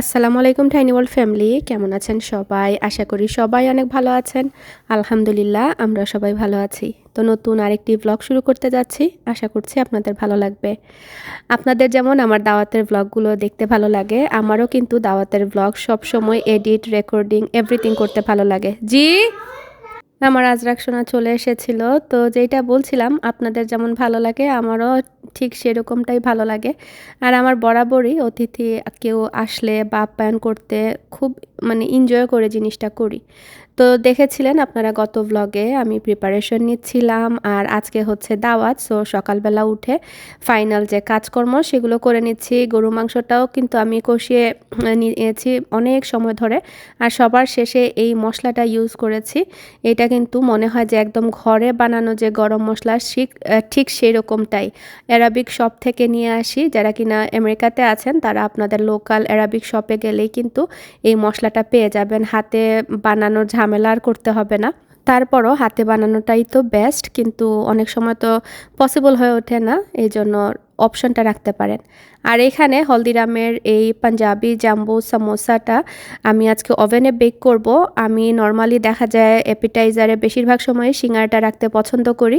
আসসালামু আলাইকুম tiny world family কেমন আছেন সবাই? আশা করি সবাই অনেক ভালো আছেন। আলহামদুলিল্লাহ, আমরা সবাই ভালো আছি। তো নতুন আরেকটি ব্লগ শুরু করতে যাচ্ছি। আশা করছি আপনাদের ভালো লাগবে। আপনাদের যেমন আমার দাওয়াতের ব্লগগুলো দেখতে ভালো লাগে, আমারও কিন্তু দাওয়াতের ব্লগ সবসময় এডিট রেকর্ডিং এভরিথিং করতে ভালো লাগে। জি? আমার আজরাক সোনা চলে এসেছিল। তো যেটা বলছিলাম, আপনাদের যেমন ভালো লাগে, আমারও ঠিক সেরকমটাই ভালো লাগে। আর আমার বরাবরই অতিথি কেউ আসলে বা আপ্যায়ন করতে খুব মানে এনজয় করে জিনিসটা করি। তো দেখেছিলেন আপনারা গত ব্লগে আমি প্রিপারেশন নিচ্ছিলাম আর আজকে হচ্ছে দাওয়াত সো সকালবেলা উঠে ফাইনাল যে কাজকর্ম সেগুলো করে নিচ্ছি। গরু মাংসটাও কিন্তু আমি কষিয়ে নিয়েছি অনেক সময় ধরে আর সবার শেষে এই মশলাটা ইউজ করেছি। এটা কিন্তু মনে হয় যে একদম ঘরে বানানো যে গরম মশলা ঠিক ঠিক সেই রকমটাই অ্যারাবিক শপ থেকে নিয়ে আসি, যারা কিনা আমেরিকাতে আছেন তারা আপনাদের লোকাল অ্যারাবিক শপে গেলেই কিন্তু এই মশলাটা পেয়ে যাবেন। হাতে বানানোর ঝামেলা আর করতে হবে না। তারপরও হাতে বানানোটাই তো বেস্ট কিন্তু অনেক সময় তো পসিবল হয়ে ওঠে না এই জন্য অপশনটা রাখতে পারেন। আর এখানে হলদিরামের এই পাঞ্জাবি, জাম্বু, সামোসাটা আমি আজকে ওভেনে বেক করব। আমি নর্মালি দেখা যায় অ্যাপিটাইজারে বেশিরভাগ সময় সিঙ্গারটা রাখতে পছন্দ করি।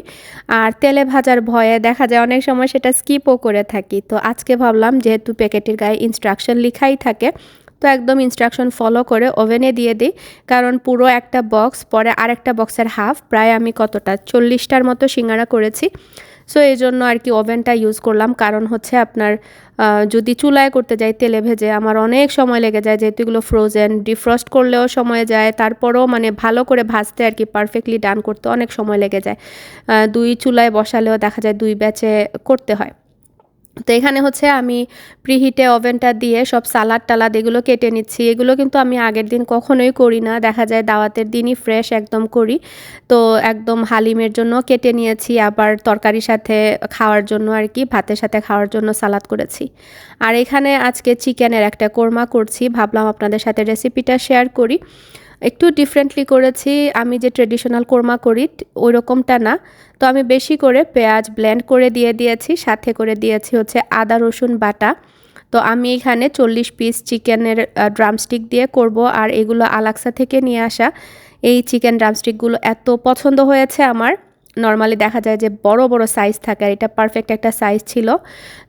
আর তেলে ভাজার ভয়ে দেখা যায় অনেক সময় সেটা স্কিপও করে থাকি। তো আজকে ভাবলাম, যেহেতু প্যাকেটের গায়ে ইনস্ট্রাকশন লিখাই থাকে তো একদম ইনস্ট্রাকশন ফলো করে ওভেনে দিয়ে দিই। কারণ পুরো একটা বক্স পরে আরেকটা বক্সের হাফ প্রায় আমি কতটা? চল্লিশটার মতো সিঙ্গারা করেছি। সো এই জন্য আর কি ওভেনটা ইউজ করলাম। কারণ হচ্ছে আপনার যদি চুলায় করতে যাই, তেলে ভেজে আমার অনেক সময় লেগে যায়। যেহেতু এগুলো ফ্রোজেন ডিফ্রস্ট করলেও সময় যায়। তারপরেও মানে ভালো করে ভাজতে আর কি পারফেক্টলি ডান করতে অনেক সময় লেগে যায়। দুই চুলায় বসালেও দেখা যায় দুই ব্যাচে করতে হয়। তো এখানে হচ্ছে আমি প্রিহিটে ওভেনটা দিয়ে সব সালাদ টালাদ এগুলো কেটে নিচ্ছি। এগুলো কিন্তু আমি আগের দিন কখনোই করি না। দেখা যায় দাওয়াতের দিনই ফ্রেশ একদম করি। তো একদম হালিমের জন্য কেটে নিয়েছি, আবার তরকারির সাথে খাওয়ার জন্য আর কি, ভাতের সাথে খাওয়ার জন্য সালাদ করেছি। আর এখানে আজকে চিকেনের একটা কোরমা করছি। ভাবলাম আপনাদের সাথে রেসিপিটা শেয়ার করি। একটু ডিফারেন্টলি করেছি। আমি যে ট্রেডিশনাল কোরমা করি ওই রকমটা না। তো আমি বেশি করে পেঁয়াজ ব্লেন্ড করে দিয়ে দিয়েছি, সাথে করে দিয়েছি হচ্ছে আদা, রসুন বাটা। তো আমি এখানে চল্লিশ পিস চিকেনের ড্রামস্টিক দিয়ে করব। আর এগুলো আলাক্সা থেকে নিয়ে আসা। এই চিকেন ড্রামস্টিকগুলো এত পছন্দ হয়েছে আমার। নর্মালি দেখা যায় যে বড় বড় সাইজ থাকে। আর এটা পারফেক্ট একটা সাইজ ছিল।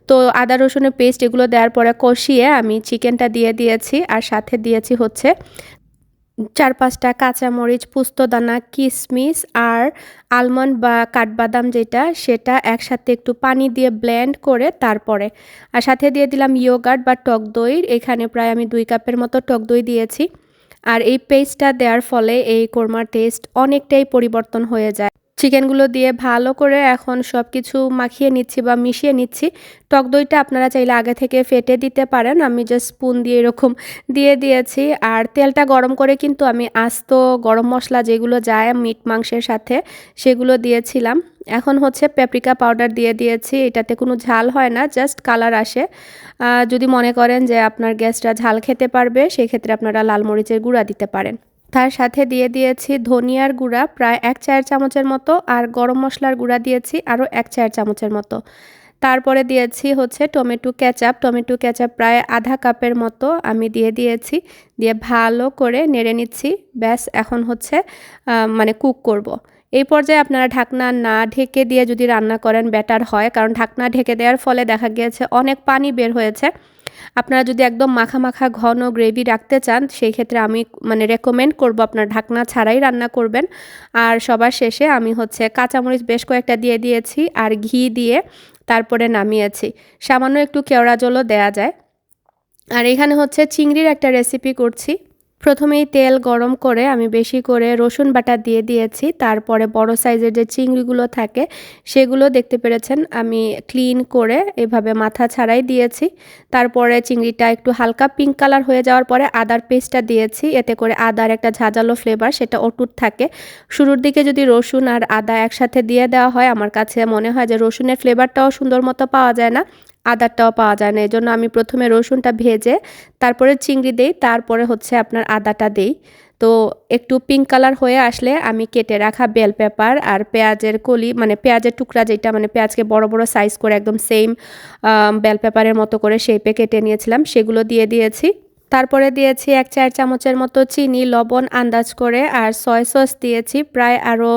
তো আদা, রসুনের পেস্ট এগুলো দেওয়ার পরে কষিয়ে আমি চিকেনটা দিয়ে দিয়েছি। আর সাথে দিয়েছি হচ্ছে চার পাঁচটা কাঁচামরিচ, পুস্তদানা কিশমিশ আর আলমন্ড বা কাঠবাদাম যেটা, সেটা একসাথে একটু পানি দিয়ে ব্লেন্ড করে তারপরে। আর সাথে দিয়ে দিলাম ইয়োগার্ট বা টক দই। এখানে প্রায় আমি দুই কাপের মতো টক দই দিয়েছি। আর এই পেস্টটা দেওয়ার ফলে এই কোরমার টেস্ট অনেকটাই পরিবর্তন হয়ে যায়। চিকেনগুলো দিয়ে ভালো করে এখন সব কিছু মাখিয়ে নিচ্ছি বা মিশিয়ে নিচ্ছি। টক দইটা আপনারা চাইলে আগে থেকে ফেটে দিতে পারেন। আমি জাস্ট স্পুন দিয়ে এরকম দিয়ে দিয়েছি। আর তেলটা গরম করে কিন্তু আমি আস্ত গরম মশলা যেগুলো যায় মিট মাংসের সাথে সেগুলো দিয়েছিলাম। এখন হচ্ছে পেপ্রিকা পাউডার দিয়ে দিয়েছি। এটাতে কোনো ঝাল হয় না জাস্ট কালার আসে। যদি মনে করেন যে আপনার গ্যাসটা ঝাল খেতে পারবে, সেক্ষেত্রে আপনারা লাল মরিচের গুঁড়া দিতে পারেন। তার সাথে দিয়ে দিয়েছি ধনিয়ার গুঁড়া, প্রায় এক চায়ের চামচের মতো, আর গরম মশলার গুঁড়া দিয়েছি আরও এক চায়ের চামচের মতো। তারপরে দিয়েছি হচ্ছে টমেটো ক্যাচাপ টমেটো ক্যাচাপ প্রায় আধা কাপের মতো আমি দিয়ে দিয়েছি। দিয়ে ভালো করে নেড়ে নিচ্ছি। ব্যাস, এখন হচ্ছে মানে কুক করব। এই পর্যায়ে আপনারা ঢাকনা না ঢেকে দিয়ে যদি রান্না করেন বেটার হয়। কারণ ঢাকনা ঢেকে দেওয়ার ফলে দেখা গিয়েছে অনেক পানি বের হয়েছে। আপনারা যদি একদম মাখা মাখা ঘন গ্রেভি রাখতে চান সেই ক্ষেত্রে আমি মানে রেকমেন্ড করব আপনার ঢাকনা ছাড়াই রান্না করবেন। আর সবার শেষে আমি হচ্ছে কাঁচামরিচ বেশ কয়েকটা দিয়ে দিয়েছি আর ঘি দিয়ে তারপরে নামিয়েছি। সামান্য একটু কেওড়া জলও দেয়া যায়। আর এখানে হচ্ছে চিংড়ির একটা রেসিপি করছি। প্রথমেই তেল গরম করে আমি বেশি করে রসুন বাটা দিয়ে দিয়েছি, তারপরে বড় সাইজের যে চিংড়িগুলো থাকে সেগুলো দেখতে পেরেছেন, আমি ক্লিন করে এভাবে মাথা ছাড়াই দিয়েছি, তারপরে চিংড়িটা একটু হালকা পিঙ্ক কালার হয়ে যাওয়ার পরে আদার পেস্টটা দিয়েছি, এতে করে আদার একটা ঝাঁঝালো ফ্লেভার, সেটা অটুট থাকে। শুরুর দিকে যদি রসুন আর আদা একসাথে দিয়ে দেওয়া হয়, আমার কাছে মনে হয় যে রসুনের ফ্লেভারটাও সুন্দর মতো পাওয়া যায় না আদারটাও পাওয়া যায় না। এই জন্য আমি প্রথমে রসুনটা ভেজে তারপরে চিংড়ি দেই, তারপরে হচ্ছে আপনার আদাটা দেই। তো একটু পিঙ্ক কালার হয়ে আসলে আমি কেটে রাখা বেল পেপার আর পেঁয়াজের কলি মানে পেঁয়াজের টুকরা যেটা মানে পেঁয়াজকে বড় বড় সাইজ করে একদম সেম বেল পেপারের মতো করে শেপে কেটে নিয়েছিলাম, সেগুলো দিয়ে দিয়েছি। তারপরে দিয়েছি এক চার চামচের মতো চিনি, লবণ আন্দাজ করে আর সয় সস দিয়েছি প্রায় আরও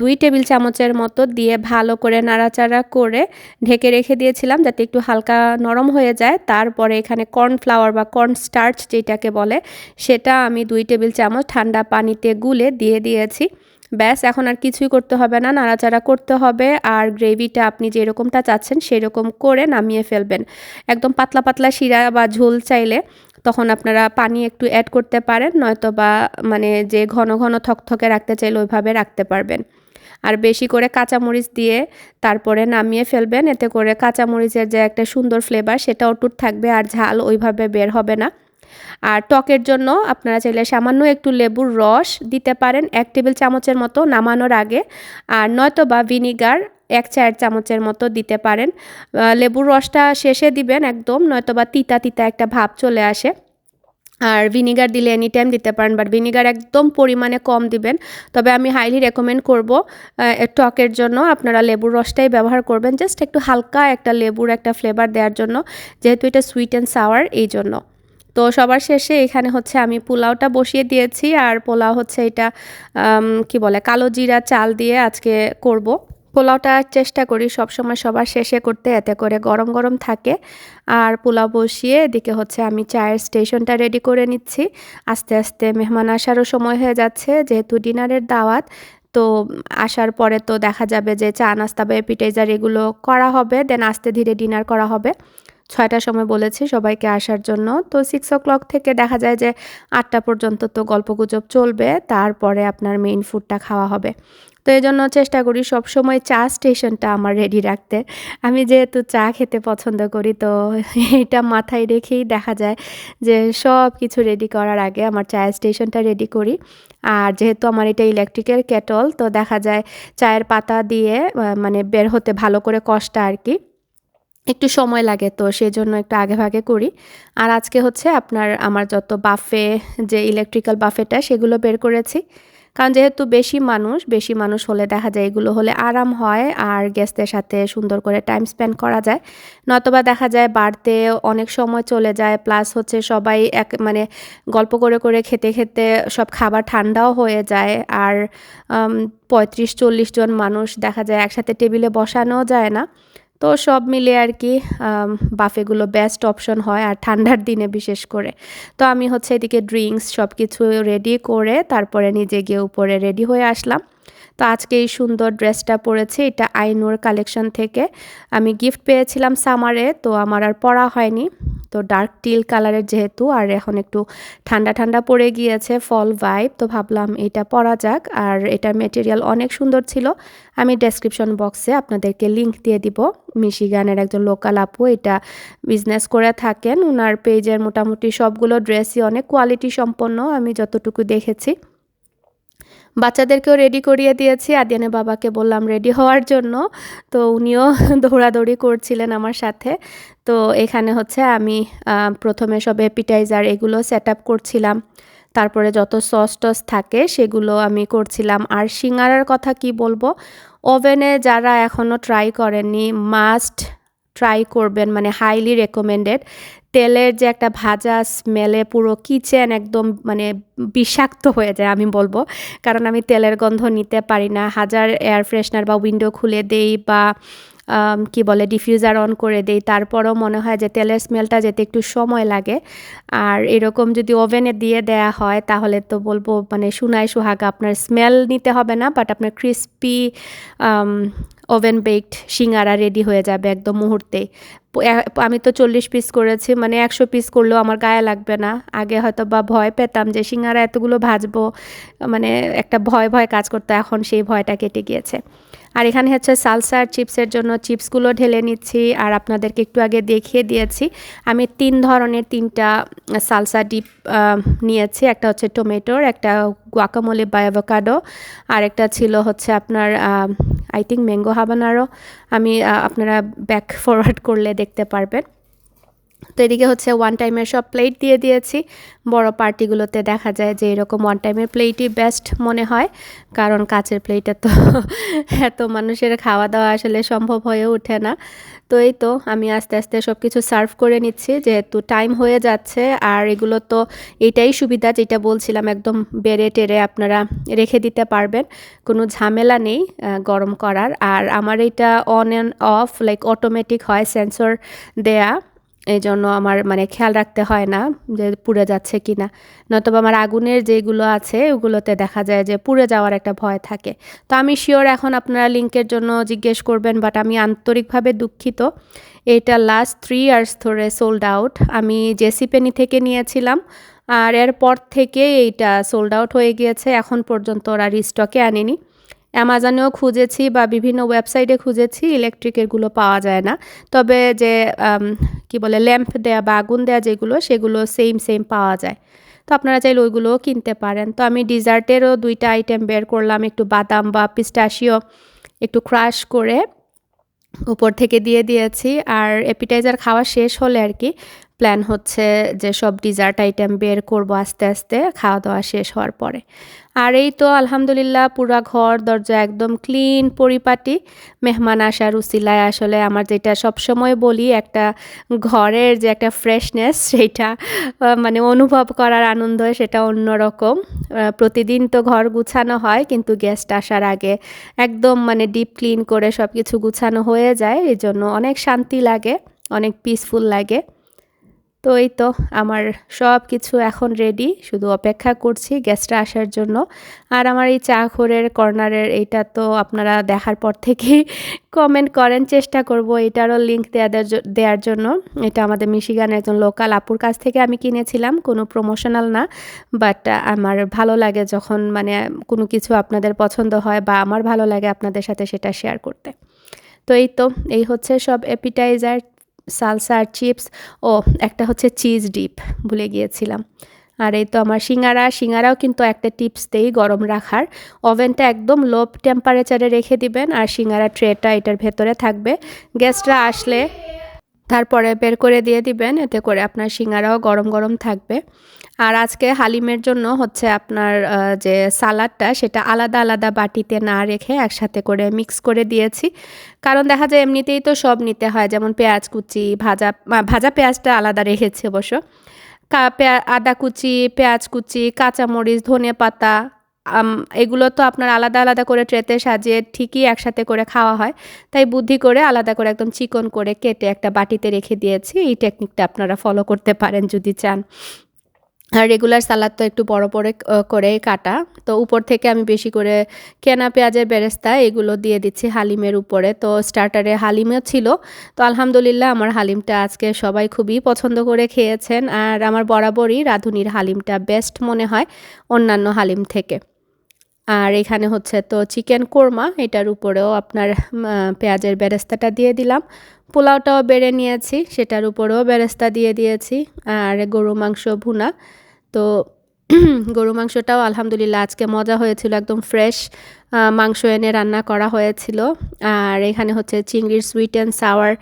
দুই টেবিল চামচের মতো দিয়ে ভালো করে নাড়াচাড়া করে ঢেকে রেখে দিয়েছিলাম যাতে একটু হালকা নরম হয়ে যায়। তারপরে এখানে কর্নফ্লাওয়ার বা কর্ন স্টার্চ যেটাকে বলে, সেটা আমি দুই টেবিল চামচ ঠান্ডা পানিতে গুলে দিয়ে দিয়েছি। ব্যাস, এখন আর কিছুই করতে হবে না, নাড়াচাড়া করতে হবে আর গ্রেভিটা আপনি যেরকমটা চাচ্ছেন সেরকম করে নামিয়ে ফেলবেন। একদম পাতলা পাতলা শিরা বা ঝোল চাইলে তখন আপনারা পানি একটু অ্যাড করতে পারেন নয়তো বা মানে যে ঘন ঘন থকথকে রাখতে চাইলে ওইভাবে রাখতে পারবেন। আর বেশি করে কাঁচামরিচ দিয়ে তারপরে নামিয়ে ফেলবেন, এতে করে কাঁচামরিচের যে একটা সুন্দর ফ্লেভার সেটা অটুট থাকবে আর ঝাল ওইভাবে বের হবে না। আর টকের জন্য আপনারা চাইলে সামান্য একটু লেবুর রস দিতে পারেন, এক টেবিল চামচের মতো নামানোর আগে। আর নয়তো বা ভিনিগার এক চায়ের চামচের মতো দিতে পারেন। লেবুর রসটা শেষে দিবেন একদম নয়তো বা তিতা তিতা একটা ভাব চলে আসে। আর ভিনিগার দিলে এনি টাইম দিতে পারেন বাট ভিনিগার একদম পরিমাণে কম দিবেন। তবে আমি হাইলি রেকমেন্ড করব টকের জন্য। আপনারা লেবুর রসটাই ব্যবহার করবেন জাস্ট একটু হালকা একটা লেবুর একটা ফ্লেভার দেওয়ার জন্য, যেহেতু এটা সুইট অ্যান্ড সাওয়ার এই জন্য। তো সবার শেষে এখানে হচ্ছে আমি পোলাওটা বসিয়ে দিয়েছি, আর পোলাও হচ্ছে এটা কি বলে, কালো জিরা চাল দিয়ে আজকে করব। পোলাওটা চেষ্টা করি সবসময় সবার শেষে করতে, এতে করে গরম গরম থাকে। আর পোলাও বসিয়ে এদিকে হচ্ছে আমি চায়ের স্টেশনটা রেডি করে নিচ্ছি। আস্তে আস্তে মেহমান আসারও সময় হয়ে যাচ্ছে, যেহেতু ডিনারের দাওয়াত, তো আসার পরে তো দেখা যাবে যে চা, নাস্তা বা এপিটাইজার এগুলো করা হবে দেন আস্তে ধীরে ডিনার করা হবে। ছয়টার সময় বলেছি সবাইকে আসার জন্য। তো সিক্স ও ক্লক থেকে দেখা যায় যে আটটা পর্যন্ত তো গল্পগুজব চলবে, তারপরে আপনার মেইন ফুডটা খাওয়া হবে। তো এই জন্য চেষ্টা করি সবসময় চা স্টেশনটা আমার রেডি রাখতে। আমি যেহেতু চা খেতে পছন্দ করি, তো এটা মাথায় রেখেই দেখা যায় যে সব কিছু রেডি করার আগে আমার চায়ের স্টেশনটা রেডি করি। আর যেহেতু আমার এটা ইলেকট্রিকের কেটল তো দেখা যায় চায়ের পাতা দিয়ে মানে বের হতে ভালো করে কষ্ট আর কি, একটু সময় লাগে, তো সেই জন্য একটু আগে ভাগে করি। আর আজকে হচ্ছে আপনার আমার যত বাফে যে ইলেকট্রিক্যাল বাফেটা সেগুলো বের করেছি। কারণ যেহেতু বেশি মানুষ বেশি মানুষ হলে দেখা যায় এগুলো হলে আরাম হয় আর গেস্টদের সাথে সুন্দর করে টাইম স্পেন্ড করা যায়। নতবা দেখা যায় বাড়তে অনেক সময় চলে যায় প্লাস হচ্ছে সবাই এক মানে গল্প করে করে খেতে খেতে সব খাবার ঠান্ডাও হয়ে যায় আর পঁয়ত্রিশ চল্লিশ জন মানুষ দেখা যায় একসাথে টেবিলে বসানো যায় না। তো সব মিলে আর কি বাফেগুলো বেস্ট অপশন হয় আর ঠান্ডার দিনে বিশেষ করে। তো আমি হচ্ছে এদিকে ড্রিঙ্কস সব কিছু রেডি করে তারপরে নিজে গিয়ে উপরে রেডি হয়ে আসলাম। তো আজকে এই সুন্দর ড্রেসটা পরেছি, এটা আইনুর কালেকশন থেকে। আমি গিফট পেয়েছিলাম সামারে তো আমার আর পরা হয়নি। তো ডার্ক টিল কালারের যেহেতু, আর এখন একটু ঠান্ডা ঠান্ডা পড়ে গিয়েছে ফল ভাইব তো ভাবলাম এটা পরা যাক। আর এটার মেটেরিয়াল অনেক সুন্দর ছিল। আমি ডেসক্রিপশন বক্সে আপনাদেরকে লিঙ্ক দিয়ে দিব। মিশিগানের একজন লোকাল আপু এটা বিজনেস করে থাকেন। ওনার পেজের মোটামুটি সবগুলো ড্রেসই অনেক কোয়ালিটি সম্পন্ন, আমি যতটুকু দেখেছি। বাচ্চাদেরকেও রেডি করিয়ে দিয়েছি। আদিয়ানের বাবাকে বললাম রেডি হওয়ার জন্য। তো উনিও দৌড়াদৌড়ি করছিলেন আমার সাথে। তো এখানে হচ্ছে আমি প্রথমে সব এপিটাইজার এগুলো সেট আপ করছিলাম। তারপরে যত সস টস থাকে সেগুলো আমি করছিলাম। আর সিঙ্গারার কথা কি বলব? ওভেনে যারা এখনও ট্রাই করেননি মাস্ট ট্রাই করবেন মানে হাইলি রেকমেন্ডেড তেলের যে একটা ভাজা স্মেলে পুরো কিচেন একদম মানে বিষাক্ত হয়ে যায়, আমি বলব। কারণ আমি তেলের গন্ধ নিতে পারি না। হাজার এয়ার ফ্রেশনার বা উইন্ডো খুলে দেই বা কি বলে ডিফিউজার অন করে দেই। তারপরও মনে হয় যে তেলের স্মেলটা যেতে একটু সময় লাগে। আর এরকম যদি ওভেনে দিয়ে দেয়া হয়, তাহলে তো বলব মানে সুনায় সুহাগা। আপনার স্মেল নিতে হবে না বাট আপনার crispy oven baked singara ready হয়ে যাবে একদম মুহূর্তে। আমি তো চল্লিশ পিস করেছি মানে একশো পিস করলেও আমার গায়ে লাগবে না। আগে হয়তো বা ভয় পেতাম যে সিঙ্গারা এতগুলো ভাজবো মানে একটা ভয় ভয় কাজ করতো, এখন সেই ভয়টা কেটে গিয়েছে। আর এখানে হচ্ছে সালসার চিপসের জন্য চিপসগুলো ঢেলে নিচ্ছি আর আপনাদেরকে একটু আগে দেখিয়ে দিয়েছি। আমি তিন ধরনের তিনটা সালসা ডিপ নিয়েছি। একটা হচ্ছে টমেটোর, একটা গুয়াকামলি বা আর একটা ছিল হচ্ছে আপনার আই থিঙ্ক ম্যাঙ্গো হাবানারও আমি আপনারা ব্যাক ফরওয়ার্ড করলে দেখতে পারবেন। তো এদিকে হচ্ছে ওয়ান টাইমের সব প্লেট দিয়ে দিয়েছি। বড় পার্টিগুলোতে দেখা যায় যে এরকম ওয়ান টাইমের প্লেটই বেস্ট মনে হয়। কারণ কাচের প্লেটে তো এত মানুষের খাওয়া দাওয়া আসলে সম্ভব হয়ে ওঠে না। তো এই তো আমি আস্তে আস্তে সব কিছু সার্ভ করে নিচ্ছি। যেহেতু টাইম হয়ে যাচ্ছে আর এগুলো তো এটাই সুবিধা যেটা বলছিলাম, একদম বেড়ে টেরে আপনারা রেখে দিতে পারবেন। কোনো ঝামেলা নেই গরম করার। আর আমার এটা on and off like automatic হয় সেন্সর দেয়া। এই জন্য আমার মানে খেয়াল রাখতে হয় না যে পুড়ে যাচ্ছে কি না নয়তোবা আমার আগুনের যেগুলো আছে, ওগুলোতে দেখা যায় যে পুড়ে যাওয়ার একটা ভয় থাকে। তো আমি শিওর এখন আপনারা লিঙ্কের জন্য জিজ্ঞেস করবেন বাট আমি আন্তরিকভাবে দুঃখিত। এটা লাস্ট থ্রি ইয়ার্স ধরে সোল্ড আউট আমি জেসি পেনি থেকে নিয়েছিলাম, আর এরপর থেকে এইটা সোল্ড আউট হয়ে গিয়েছে। এখন পর্যন্ত ওরা রিস্টকে আনেনি। অ্যামাজনেও খুঁজেছি বা বিভিন্ন ওয়েবসাইটে খুঁজেছি, ইলেকট্রিকেরগুলো পাওয়া যায় না। তবে যে কি বলে, ল্যাম্প দেয়া বা আগুন দেয়া যেগুলো, সেগুলো সেম সেম পাওয়া যায়। তো আপনারা চাইলে ওইগুলোও কিনতে পারেন। তো আমি ডিজার্টেরও দুইটা আইটেম বের করলাম, একটু বাদাম বা পিস্টাশিও একটু ক্রাশ করে উপর থেকে দিয়ে দিয়েছি। আর অ্যাপিটাইজার খাওয়া শেষ হলে আর কি প্ল্যান হচ্ছে যে সব ডিজার্ট আইটেম বের করব আস্তে আস্তে খাওয়া দাওয়া শেষ হওয়ার পরে। আর এই তো আলহামদুলিল্লাহ পুরা ঘর, দরজা একদম ক্লিন পরিপাটি। মেহমান আসার উসিলায় আসলে আমার যেটা সবসময় বলি, একটা ঘরের যে একটা ফ্রেশনেস সেটা মানে অনুভব করার আনন্দ, সেটা অন্যরকম। প্রতিদিন তো ঘর গুছানো হয়, কিন্তু গেস্ট আসার আগে একদম মানে ডিপ ক্লিন করে সব কিছু গুছানো হয়ে যায় এই জন্য অনেক শান্তি লাগে, অনেক পিসফুল লাগে। তো এই তো আমার সব কিছু এখন রেডি শুধু অপেক্ষা করছি গেস্টরা আসার জন্য। আর আমার এই চা খোরের কর্নারের এইটা তো আপনারা দেখার পর থেকেই কমেন্ট করেন, চেষ্টা করব এটারও লিঙ্ক দেওয়ার দেওয়ার জন্য। এটা আমাদের মিশিগানের একজন লোকাল আপুর কাছ থেকে আমি কিনেছিলাম, কোনো প্রমোশনাল না। বাট আমার ভালো লাগে যখন মানে কোনো কিছু আপনাদের পছন্দ হয় বা আমার ভালো লাগে আপনাদের সাথে সেটা শেয়ার করতে। তো এই তো, এই হচ্ছে সব অ্যাপিটাইজার সালসা আর চিপস ও একটা হচ্ছে চিজ ডিপ ভুলে গিয়েছিলাম। আর এই তো আমার সিঙ্গারা, সিঙ্গারাও কিন্তু একটা টিপস দেই গরম রাখার। ওভেনটা একদম লো টেম্পারেচারে রেখে দিবেন আর সিঙ্গারা ট্রেটা এটার ভেতরে থাকবে। গেস্টরা আসলে তারপরে বের করে দিয়ে দিবেন, এতে করে আপনার সিঙ্গারাও গরম গরম থাকবে। আর আজকে হালিমের জন্য হচ্ছে আপনার যে সালাডটা সেটা আলাদা আলাদা বাটিতে না রেখে একসাথে করে মিক্স করে দিয়েছি। কারণ দেখা যায় এমনিতেই তো সব নিতে হয়, যেমন পেঁয়াজ কুচি, ভাজা ভাজা পেঁয়াজটা আলাদা রেখেছি অবশ্য। আদা কুচি, পেঁয়াজ কুচি, কাঁচামরিচ, ধনে পাতা এগুলো তো আপনার আলাদা আলাদা করে ট্রেতে সাজিয়ে ঠিকই একসাথে করে খাওয়া হয়। তাই বুদ্ধি করে আলাদা করে একদম চিকন করে কেটে একটা বাটিতে রেখে দিয়েছি। এই টেকনিকটা আপনারা ফলো করতে পারেন যদি চান। আর রেগুলার সালাদ তো একটু বড় বড় করে কাটা। তো উপর থেকে আমি বেশি করে কেনা পেঁয়াজের বেরেস্তা, এগুলো দিয়ে দিচ্ছি হালিমের উপরে। তো স্টার্টারে হালিমও ছিল। তো আলহামদুলিল্লাহ আমার হালিমটা আজকে সবাই খুবই পছন্দ করে খেয়েছেন। আর আমার বরাবরই রাঁধুনির হালিমটা বেস্ট মনে হয় অন্যান্য হালিম থেকে। আর এখানে হচ্ছে তো চিকেন কোরমা, এটার উপরেও আপনার পেঁয়াজের বেরেস্তাটা দিয়ে দিলাম। পোলাওটাও বেড়ে নিয়েছি, সেটার উপরেও বেরেস্তা দিয়ে দিয়েছি। আর গরু মাংস ভুনা। তো গরু মাংসটাও আলহামদুলিল্লাহ আজকে মজা হয়েছিল, একদম ফ্রেশ মাংস এনে রান্না করা হয়েছিল। আর এখানে হচ্ছে চিংড়ির সুইট অ্যান্ড সাওয়ার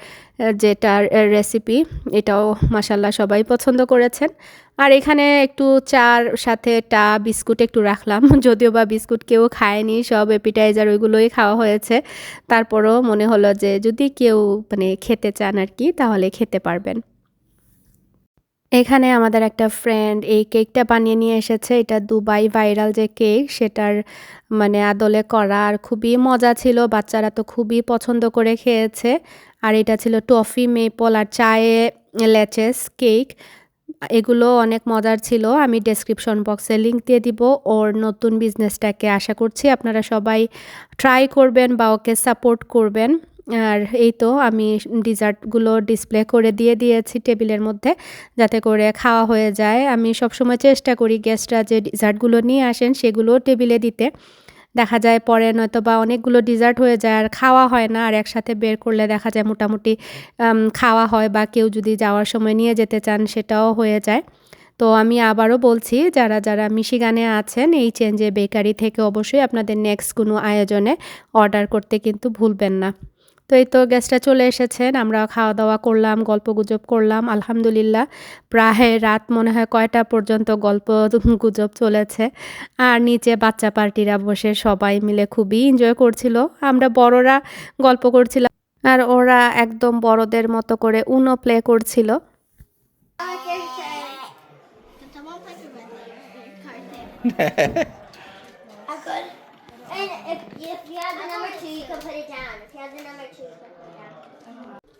যেটার রেসিপি এটাও মাসাল্লাহ সবাই পছন্দ করেছেন। আর এখানে একটু চার সাথে টা, বিস্কুট একটু রাখলাম, যদিও বা বিস্কুট কেউ খায়নি, সব এপিটাইজার ওইগুলোই খাওয়া হয়েছে। তারপরও মনে হলো যে যদি কেউ মানে খেতে চান আর কি, তাহলে খেতে পারবেন। এখানে আমাদের একটা ফ্রেন্ড এই কেকটা বানিয়ে নিয়ে এসেছে। এটা দুবাই ভাইরাল যে কেক সেটার মানে আদলে করা আর খুবই মজা ছিল। বাচ্চারা তো খুবই পছন্দ করে খেয়েছে। আর এটা ছিল টফি মেপল আর চায়ে লেচেস কেক এগুলো অনেক মজার ছিল। আমি ডেসক্রিপশন বক্সে লিঙ্ক দিয়ে দিব। ওর নতুন বিজনেসটাকে আশা করছি আপনারা সবাই ট্রাই করবেন বা ওকে সাপোর্ট করবেন। আর এই তো আমি ডিজার্টগুলো ডিসপ্লে করে দিয়ে দিয়েছি টেবিলের মধ্যে যাতে করে খাওয়া হয়ে যায়। আমি সবসময় চেষ্টা করি গেস্টরা যে ডিজার্টগুলো নিয়ে আসেন সেগুলো টেবিলে দিতে। দেখা যায় পরে নয়তো বা অনেকগুলো ডিজার্ট হয়ে যায় আর খাওয়া হয় না আর একসাথে বের করলে দেখা যায় মোটামুটি খাওয়া হয় বা কেউ যদি যাওয়ার সময় নিয়ে যেতে চান সেটাও হয়ে যায়। তো আমি আবারও বলছি, যারা যারা মিশিগানে আছেন, এই চেঞ্জে বেকারি থেকে অবশ্যই আপনাদের নেক্সট কোনো আয়োজনে অর্ডার করতে কিন্তু ভুলবেন না। তো এই তো গেস্টরা চলে এসেছেন আমরা খাওয়া দাওয়া করলাম গল্প গুজব করলাম আলহামদুলিল্লাহ। প্রায় রাত মনে হয় কয়টা পর্যন্ত গল্প গুজব চলেছে। আর নিচে বাচ্চা পার্টিরা বসে সবাই মিলে খুবই এনজয় করছিল। আমরা বড়রা গল্প করছিলাম আর ওরা একদম বড়দের মতো করে উনো প্লে করছিল।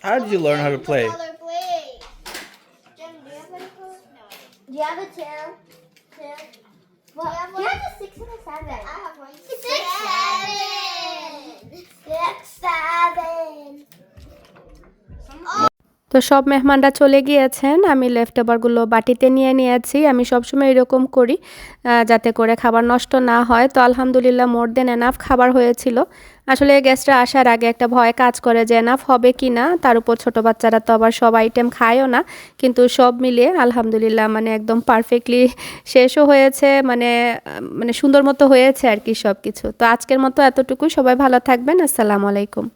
How did you learn how to play? Color do you have any color? No. Do you have a two? Two. Well, you have a six and a seven. I have one. Six, seven. Six, seven. তো সব মেহমানরা চলে গিয়েছেন। আমি left ওভারগুলো বাটিতে নিয়ে নিয়েছি। আমি সবসময় এরকম করি যাতে করে খাবার নষ্ট না হয়। তো আলহামদুলিল্লাহ মোর দেন এনাফ খাবার হয়েছিল। আসলে গেস্টরা আসার আগে একটা ভয় কাজ করে যে এনাফ হবে কি না? তার উপর ছোট বাচ্চারা তো আবার সব আইটেম খায়ও না। কিন্তু সব মিলিয়ে আলহামদুলিল্লাহ মানে একদম পারফেক্টলি শেষও হয়েছে। মানে মানে সুন্দর মতো হয়েছে আর কি সব কিছু তো আজকের মতো এতটুকু সবাই ভালো থাকবেন। আসসালামু আলাইকুম।